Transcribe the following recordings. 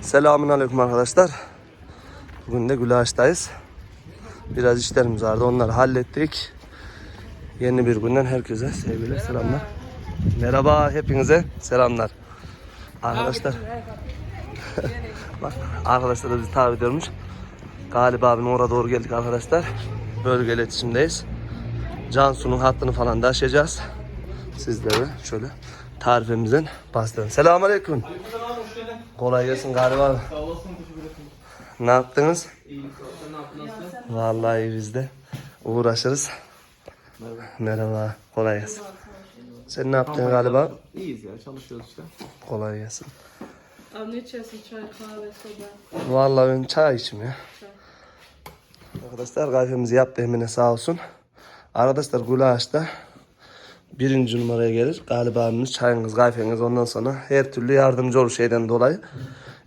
Selamun Aleyküm arkadaşlar. Bugün de Gülaş'tayız. Biraz işlerimiz vardı. Onları hallettik. Yeni bir günden herkese sevgiler, selamlar. Merhaba hepinize selamlar. Arkadaşlar. Bak arkadaşlar da bizi tabi ediyormuş. Galip abinin oraya doğru geldik arkadaşlar. Bölge iletişimdeyiz. Cansu'nun hattını falan da aşacağız. Sizlere şöyle tarifimizden bahsedelim. Selamun Aleyküm. Kolay gelsin Galip abi. Sağ olasın, teşekkür ederim. Ne yaptınız? İyi, sağ ol. Sen ne yaptın, nasılsın? Vallahi iyi biz de uğraşırız. Merhaba. Kolay gelsin. Sen ne yaptın galiba? İyiyiz ya, çalışıyoruz işte. Kolay gelsin. Abi ne içersin? Çay, kahve, soda. Vallahi ben çay içim ya. Arkadaşlar kahvemizi yaptı Emine sağ olsun. Arkadaşlar Gulaş'ta birinci numaraya gelir. Galiba abimiz çayınız, kahveniz ondan sonra her türlü yardımcı olur şeyden dolayı.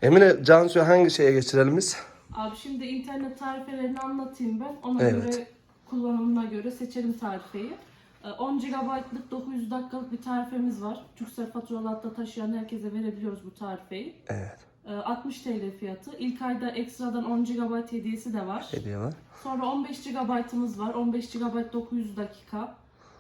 Emine Cansu'ya hangi şeye geçirelim biz? Abi şimdi internet tarifelerini anlatayım ben. Ona Evet. göre kullanımına göre seçelim tarifeyi. Ee, 10 GB'lık 900 dakikalık bir tarifemiz var. Türksel faturalı hatta taşıyan herkese verebiliyoruz bu tarifeyi. Evet. Ee, 60 TL fiyatı. İlk ayda ekstradan 10 GB hediyesi de var. Hediye var. Sonra 15 GB'ımız var. 15 GB 900 dakika.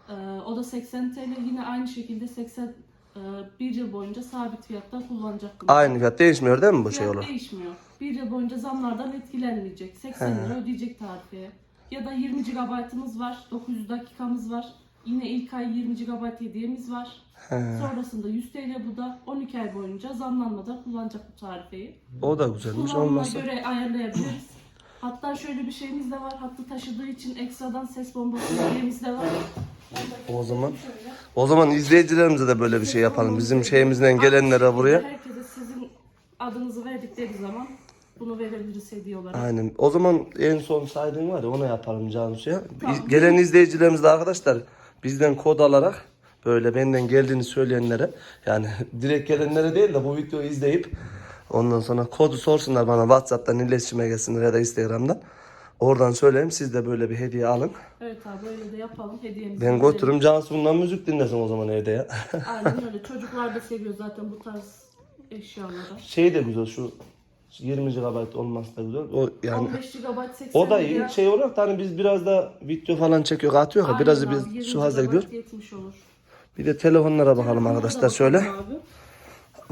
Ee, o da 80 TL. Yine aynı şekilde 80 e, bir yıl boyunca sabit fiyatta kullanacak. bunu. Aynı fiyat değişmiyor değil mi bu şey Fiyat olur? değişmiyor. Bir yıl boyunca zamlardan etkilenmeyecek. 80 lira ödeyecek tarifeye. Ya da 20 GB'ımız var, 900 dakikamız var. Yine ilk ay 20 GB hediyemiz var. Sonrasında 100 TL bu da 12 ay boyunca zamlanmadan kullanacak bu tarifeyi. O da güzelmiş Kullanıma olmazsa. göre ayarlayabiliriz. Hatta şöyle bir şeyimiz de var. Hattı taşıdığı için ekstradan ses bombası hediyemiz de var. O zaman o zaman izleyicilerimize de böyle bir şey yapalım. Bizim şeyimizden gelenlere buraya. Herkese sizin adınızı verdikleri zaman bunu verebiliriz hediye olarak. Aynen. O zaman en son saydığın var ya onu yapalım Cansu'ya. Tamam. İz- Gelen izleyicilerimiz de arkadaşlar bizden kod alarak böyle benden geldiğini söyleyenlere yani direkt gelenlere değil de bu videoyu izleyip ondan sonra kodu sorsunlar bana WhatsApp'tan iletişime gelsinler ya da Instagram'dan. Oradan söyleyeyim siz de böyle bir hediye alın. Evet abi öyle de yapalım hediyemizi. Ben götürürüm Cansu bundan müzik dinlesin o zaman evde ya. Aynen öyle. Çocuklar da seviyor zaten bu tarz eşyaları. şey de güzel şu 20 GB olması da güzel. O yani 15 GB 80 o da iyi. Şey olarak da hani biz biraz da video falan çekiyor, atıyor ya. Biraz da biz 20 şu hazda gidiyor. yetmiş olur. Bir de telefonlara bakalım Telefonlara da arkadaşlar bakalım şöyle. Abi.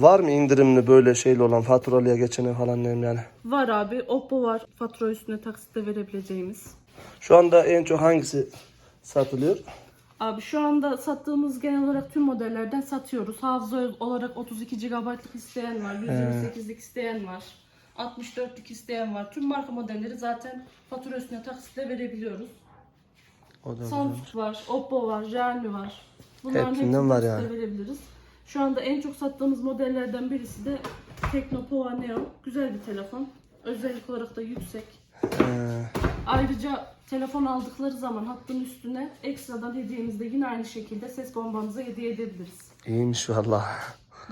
Var mı indirimli böyle şeyli olan faturalıya geçene falan diyeyim yani. Var abi. Oppo var. Fatura üstüne taksitle verebileceğimiz. Şu anda en çok hangisi satılıyor? Abi şu anda sattığımız genel olarak tüm modellerden satıyoruz. Hafıza olarak 32 GB'lık isteyen var, 128'lik isteyen var, 64'lük isteyen var. Tüm marka modelleri zaten fatura üstüne taksitle verebiliyoruz. O da. Samsung var, Oppo var, Realme var. Bunların Hepsinden hepsini var yani. verebiliriz. Şu anda en çok sattığımız modellerden birisi de Tecno Pova Neo. Güzel bir telefon. Özellik olarak da yüksek. Ee, Ayrıca telefon aldıkları zaman hattın üstüne ekstradan hediyemizde yine aynı şekilde ses bombamızı hediye edebiliriz. iyiymiş valla.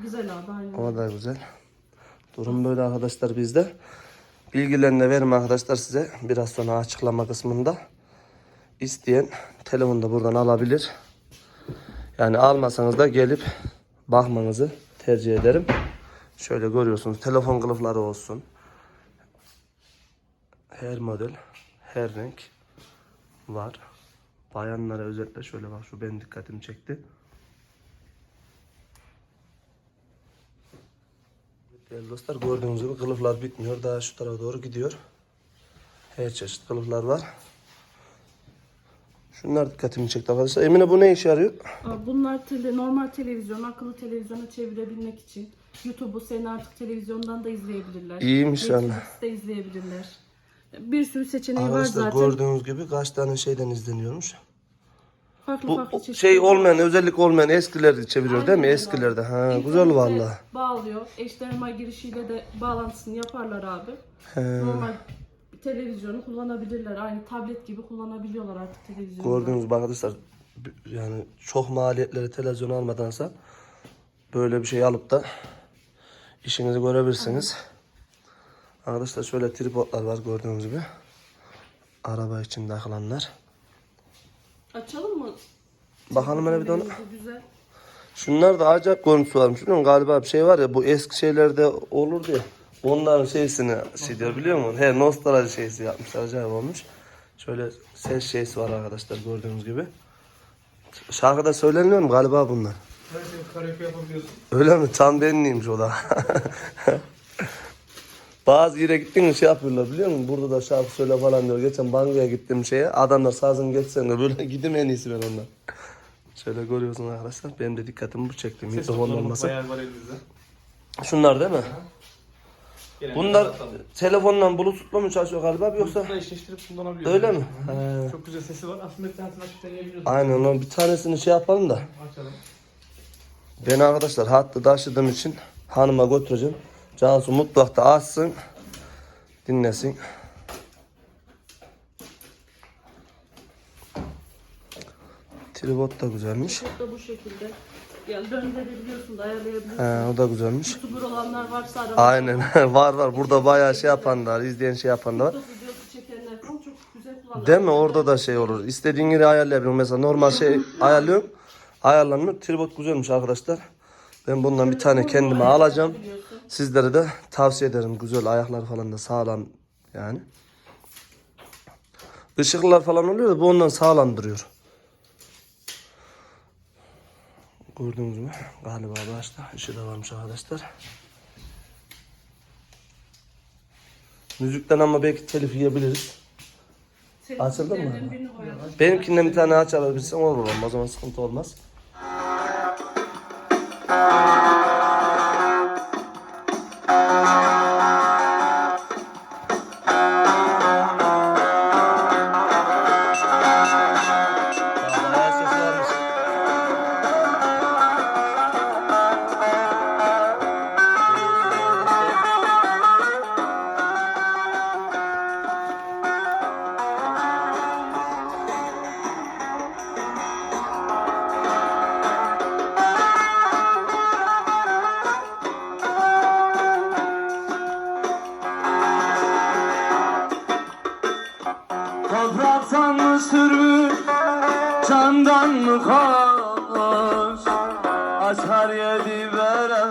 Güzel abi aynen. O da güzel. Durum böyle arkadaşlar bizde. Bilgilerini de verim arkadaşlar size. Biraz sonra açıklama kısmında. İsteyen telefonu da buradan alabilir. Yani almasanız da gelip bakmanızı tercih ederim. Şöyle görüyorsunuz telefon kılıfları olsun. Her model, her renk var. Bayanlara özellikle şöyle bak şu benim dikkatimi çekti. Değerli dostlar gördüğünüz gibi kılıflar bitmiyor. Daha şu tarafa doğru gidiyor. Her çeşit kılıflar var. Şunlar dikkatimi çekti arkadaşlar. Emine bu ne işe yarıyor? Bunlar tele, normal televizyon, akıllı televizyona çevirebilmek için. YouTube'u seni artık televizyondan da izleyebilirler. İyiymiş yani. Netflix'te izleyebilirler. Bir sürü seçeneği var Arkadaşlar zaten. gördüğünüz gibi kaç tane şeyden izleniyormuş. Farklı Bu farklı o çeşitler şey var. olmayan, özellik olmayan eskileri çeviriyor değil mi? Aynen Eskilerde. Ha, İnternete güzel valla. Bağlıyor. HDMI girişiyle de bağlantısını yaparlar abi. He. Normal televizyonu kullanabilirler. Aynı tablet gibi kullanabiliyorlar artık televizyonu. Gördüğünüz gibi arkadaşlar yani çok maliyetleri televizyon almadansa böyle bir şey alıp da işinizi görebilirsiniz. Arkadaşlar şöyle tripodlar var gördüğünüz gibi. Araba için takılanlar. Açalım mı? Bakalım hele bir de ona. Güzel. Şunlar da acayip görüntüsü varmış. Galiba bir şey var ya bu eski şeylerde olurdu ya. Onların şeysini şey diyor biliyor musun? He nostalji şeysi yapmışlar acayip olmuş. Şöyle ses şeysi var arkadaşlar gördüğünüz gibi. Şarkıda söyleniyor mu galiba bunlar? Öyle mi? Tam benimliymiş o da. Bazı yere gittin mi şey yapıyorlar biliyor musun? Burada da şarkı söyle falan diyor. Geçen bangoya gittim şeye. Adamlar sazını geçsen böyle gidim en iyisi ben ondan. Şöyle görüyorsun arkadaşlar. Benim de dikkatimi bu çekti. Mikrofon olmasa. Şunlar değil mi? Gelen Bunlar atalım. telefonla bluetooth'la mı çalışıyor galiba yoksa? Bluetooth'la eşleştirip kullanabiliyorsun. Öyle mi? He. Çok güzel sesi var. Aslında bir tanesini açıp deneyebiliyorsun. Aynen onun bir tanesini şey yapalım da. Açalım. Ben arkadaşlar hattı taşıdığım için hanıma götüreceğim. Cansu mutfakta açsın. Dinlesin. Tripod da güzelmiş. Çok da bu şekilde. Yani döndürebiliyorsun da ayarlayabiliyorsun. He, o da güzelmiş. YouTuber olanlar varsa. Aynen var var. Burada bayağı şey yapanlar, izleyen şey yapanlar var. YouTube videosu çekenler falan çok güzel kullanıyor. Değil mi? Orada da şey olur. İstediğin yeri ayarlayabiliyorsun. Mesela normal şey ayarlıyorum. Ayarlanmıyor. Tripod güzelmiş arkadaşlar. Ben bundan bir tane kendime alacağım. Sizlere de tavsiye ederim. Güzel ayaklar falan da sağlam yani. Işıklar falan oluyor da bu ondan sağlam duruyor. Gördüğünüz gibi galiba başta ışığı da varmış arkadaşlar. Müzikten ama belki telif yiyebiliriz. Açıldı mı? Benimkinden bir tane açabilirsen olur olmaz. O zaman sıkıntı olmaz. Mı kalmış? Açar yedi vere,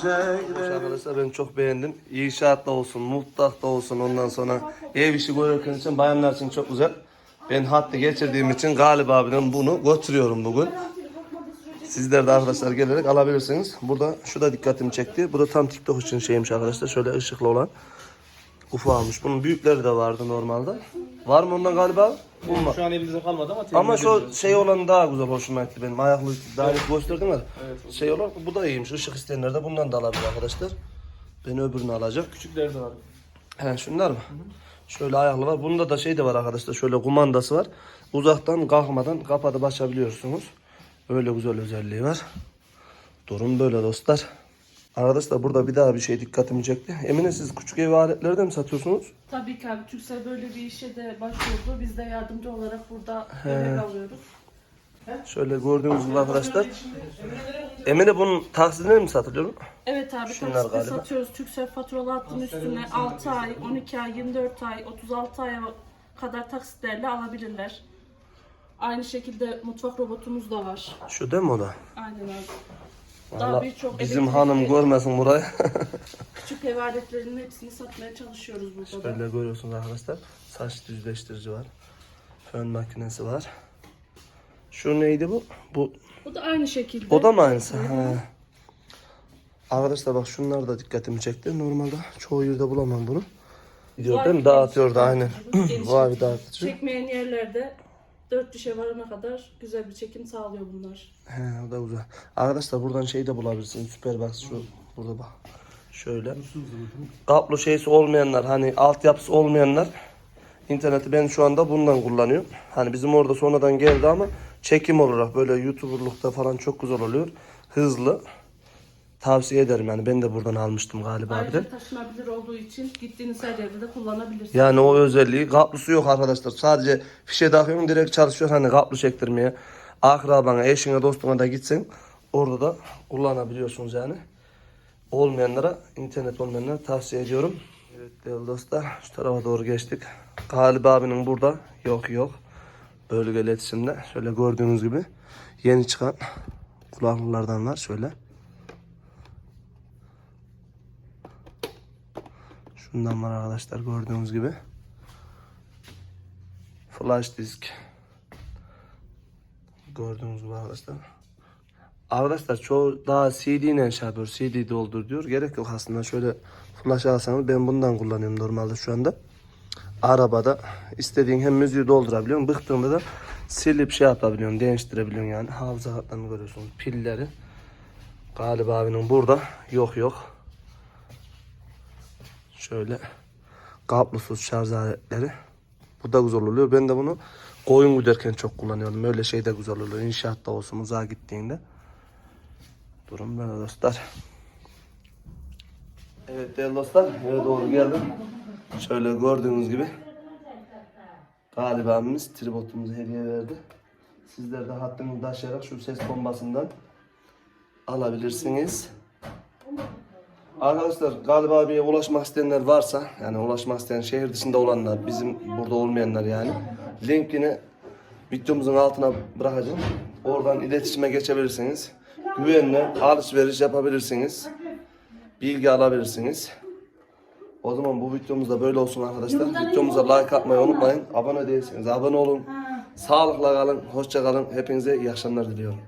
şehre. Arkadaşlar ben çok beğendim. İnşaatta olsun, mutfakta olsun ondan sonra ev işi görürken için bayanlar için çok güzel. Ben hattı geçirdiğim için galiba abiden bunu götürüyorum bugün. Sizler de arkadaşlar gelerek alabilirsiniz. Burada şu da dikkatimi çekti. Bu da tam TikTok için şeymiş arkadaşlar. Şöyle ışıklı olan. Ufu almış. Bunun büyükleri de vardı normalde. Var mı ondan galiba? Var. Şu an elimizde kalmadı ama Ama şu şey olan daha güzel hoşuma gitti benim. Ayaklı daha ilk gösterdim ya. Evet. Şey olan bu da iyiymiş. Işık isteyenler de bundan da alabilir arkadaşlar. Ben öbürünü alacağım. Küçükleri de var. He şunlar mı? Şöyle ayaklı var. Bunda da şey de var arkadaşlar. Şöyle kumandası var. Uzaktan kalkmadan kapatıp açabiliyorsunuz. Öyle güzel özelliği var. Durum böyle dostlar. Arkadaşlar burada bir daha bir şey dikkatimi çekti. Emine siz küçük ev aletleri de mi satıyorsunuz? Tabii ki abi Türksel böyle bir işe de başvurdu. Biz de yardımcı olarak burada emek alıyoruz. Şöyle gördüğünüz gibi arkadaşlar. Emine bunun taksidine mi satılıyor? Evet abi Şunlar taksitle galiba. satıyoruz. Türksel faturalı hattın üstüne 6 ay, 12 ay, 24 ay, 36 aya kadar taksitlerle alabilirler. Aynı şekilde mutfak robotumuz da var. Şu değil mi o da? Aynen abi. Daha Vallahi birçok bizim elektrikli- hanım görmesin burayı. Küçük ev aletlerinin hepsini satmaya çalışıyoruz burada da. Böyle görüyorsunuz arkadaşlar. Saç düzleştirici var. Fön makinesi var. Şu neydi bu? Bu Bu da aynı şekilde. o da mı aynısı? He. Arkadaşlar bak şunlar da dikkatimi çekti. Normalde çoğu yerde bulamam bunu. Gidiyor değil mi? Dağıtıyor da aynen. Vay bir dağıtıcı. Çekmeyen yerlerde dört dişe varana kadar güzel bir çekim sağlıyor bunlar. He o da güzel. Arkadaşlar buradan şey de bulabilirsiniz. Süperbox şu burada bak. Şöyle. Kablo şeysi olmayanlar hani altyapısı olmayanlar interneti ben şu anda bundan kullanıyorum. Hani bizim orada sonradan geldi ama çekim olarak böyle YouTuber'lukta falan çok güzel oluyor. Hızlı. Tavsiye ederim yani ben de buradan almıştım galiba bir de. Ayrıca taşınabilir olduğu için gittiğiniz her yerde de kullanabilirsiniz. Yani o özelliği kablosu yok arkadaşlar. Sadece fişe takıyorsun direkt çalışıyor hani kablo çektirmeye. Akrabana, eşine, dostuna da gitsin. Orada da kullanabiliyorsunuz yani. Olmayanlara, internet olmayanlara tavsiye ediyorum. Evet değerli dostlar şu tarafa doğru geçtik. Galip abinin burada yok yok. Bölge iletişimde şöyle gördüğünüz gibi yeni çıkan kulaklıklardan var şöyle. Şundan var arkadaşlar gördüğünüz gibi. Flash disk. Gördüğünüz gibi arkadaşlar. Arkadaşlar çoğu daha CD ile şey yapıyor. CD doldur diyor. Gerek yok aslında. Şöyle flash alsanız ben bundan kullanıyorum normalde şu anda. Arabada istediğin hem müziği doldurabiliyorsun. Bıktığında da silip şey yapabiliyorsun. Değiştirebiliyorsun yani. Hafıza kartlarını görüyorsunuz. Pilleri. Galiba abinin burada. Yok yok. Şöyle kablosuz şarj aletleri. Bu da güzel oluyor. Ben de bunu koyun güderken çok kullanıyorum. Öyle şey de güzel oluyor. İnşaatta olsun uzağa gittiğinde. Durum böyle dostlar. Evet değerli dostlar eve doğru geldim. Şöyle gördüğünüz gibi Galip abimiz tribotumuzu hediye verdi. Sizler de hattınızı taşıyarak şu ses bombasından alabilirsiniz. Arkadaşlar Galip abiye ulaşmak isteyenler varsa yani ulaşmak isteyen şehir dışında olanlar bizim burada olmayanlar yani linkini videomuzun altına bırakacağım. Oradan iletişime geçebilirsiniz. Güvenle alışveriş yapabilirsiniz. Bilgi alabilirsiniz. O zaman bu videomuz da böyle olsun arkadaşlar. Videomuza like atmayı unutmayın. Abone değilseniz abone olun. Sağlıkla kalın, hoşça kalın. Hepinize iyi akşamlar diliyorum.